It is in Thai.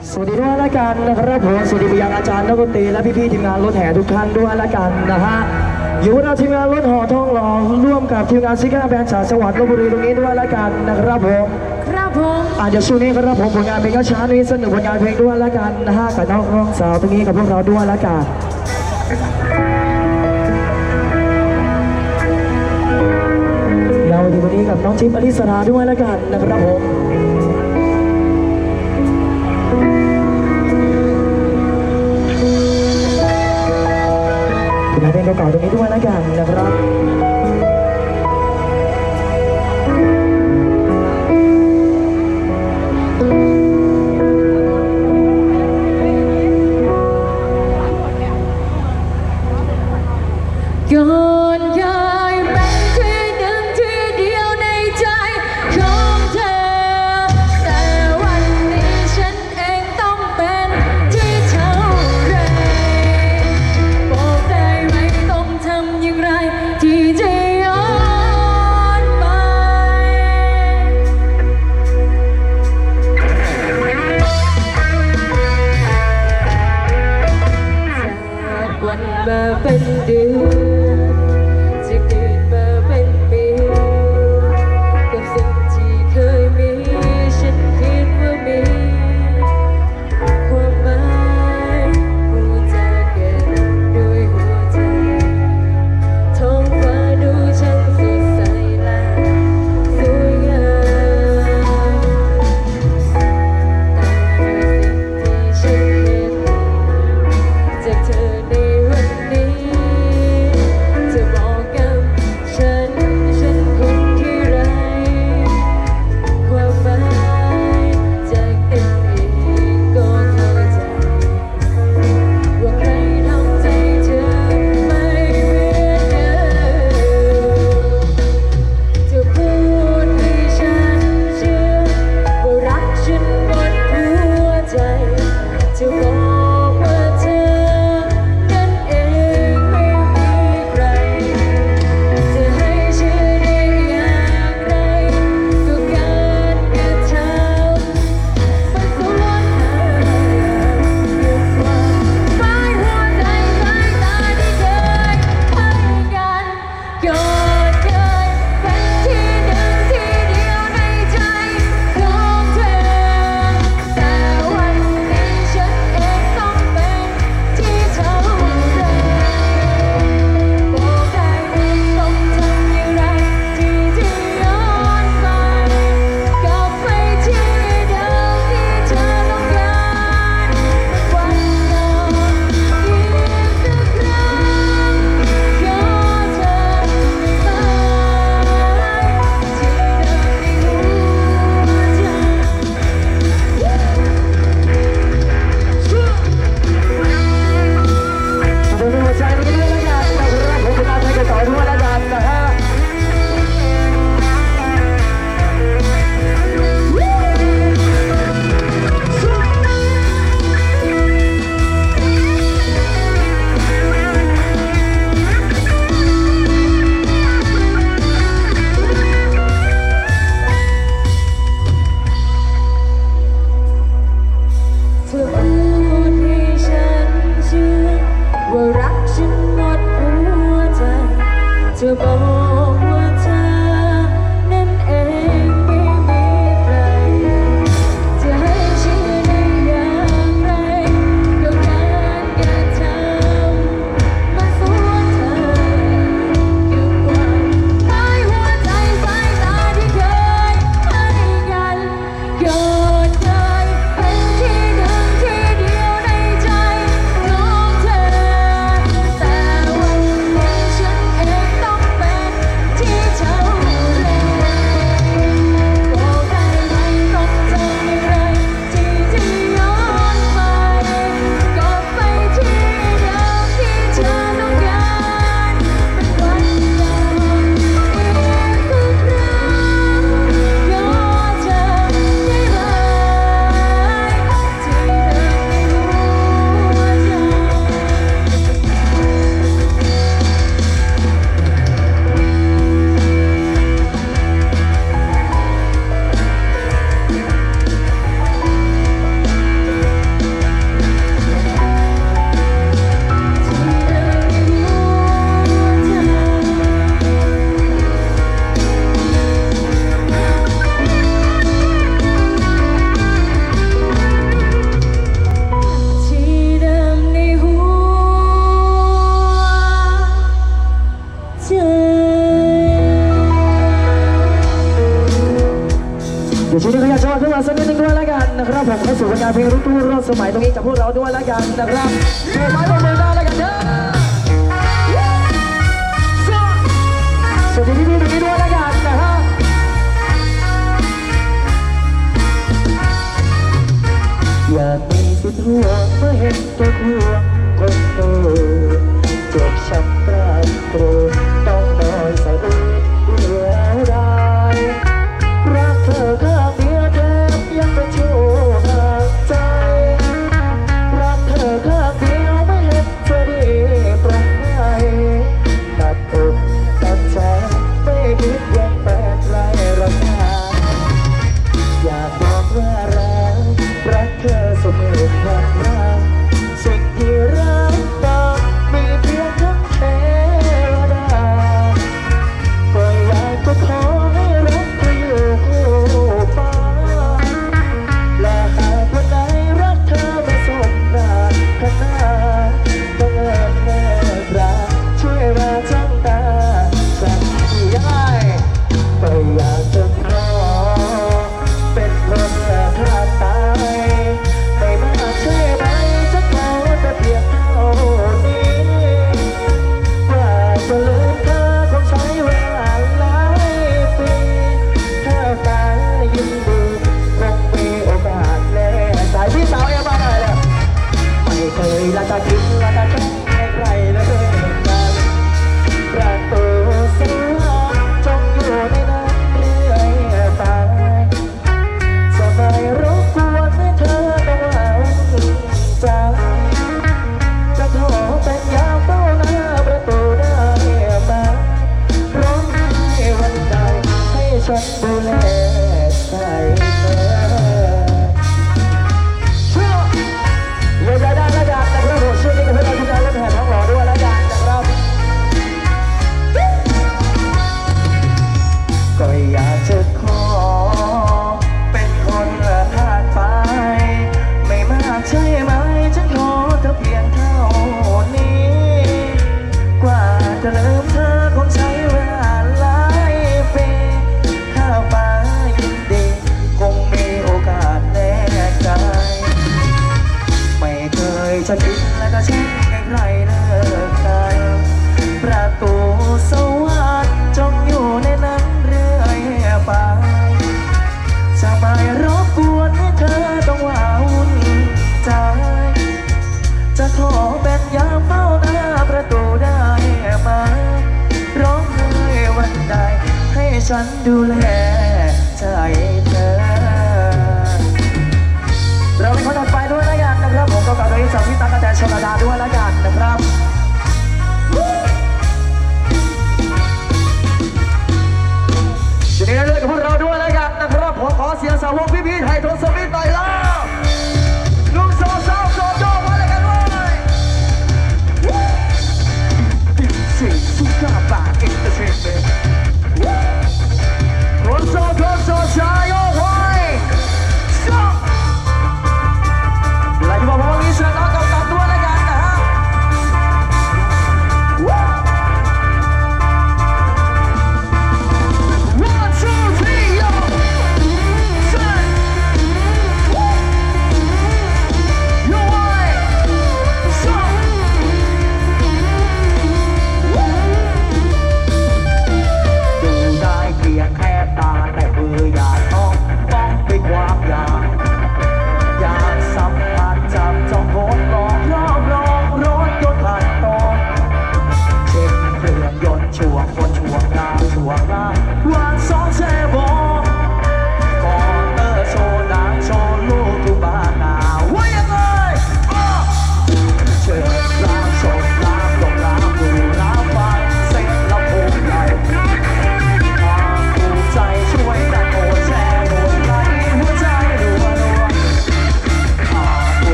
สวัสดีด้วยละกันนะครับผมสวัสดีไปยังอาจารย์นักดนตรีและพี่ๆทีมงานรถแห่ทุกท่านด้วยละกันนะฮะอยู่กับเราทีมงานรถห่อทองหล่อร่วมกับทีมงานซิก้าแบนด์จากจังหวัดลบบุรีตรงนี้ด้วยละกันนะครับผมครับผมอาจจะช่วงนี้ครับผมผลงานเพลงก็ช้านี้สนุกผลงานเพลงด้วยละกันนะฮะกับน้องร้องสาวตรงนี้กับพวกเราด้วยละกันเราอยู่ตรงนี้กับน้องจิ๊บอลิสราด้วยละกันนะครับผม ผลงานเพลงเก่าสตรงนี้ด้วยแล้วกันนะครับ Ma belle et สักนิดนึงด้วยแล้วกันนะครับผมเข้าสู่งานเพลงรุ่นรุ่รอบสมัยตรงนี้กับพวกเราด้วยแล้วกันนะครับโชว์ไม้บนมือได้แล้วกันเด้อสวัสดีพี่ๆตรงนี้ด้วยแล้วกันนะฮะอยากมีสิทธิ์ห่วงเม่เห็นตัวห่วงคนโตเจบช้ำกลายโตรธ ฉันดูแลใจเธอ เรามีคนถัดไปด้วยนะกันนะครับผมก็กับโดยสาวพี่ตั๊กระแตนชลดาด้วยละกันนะครับ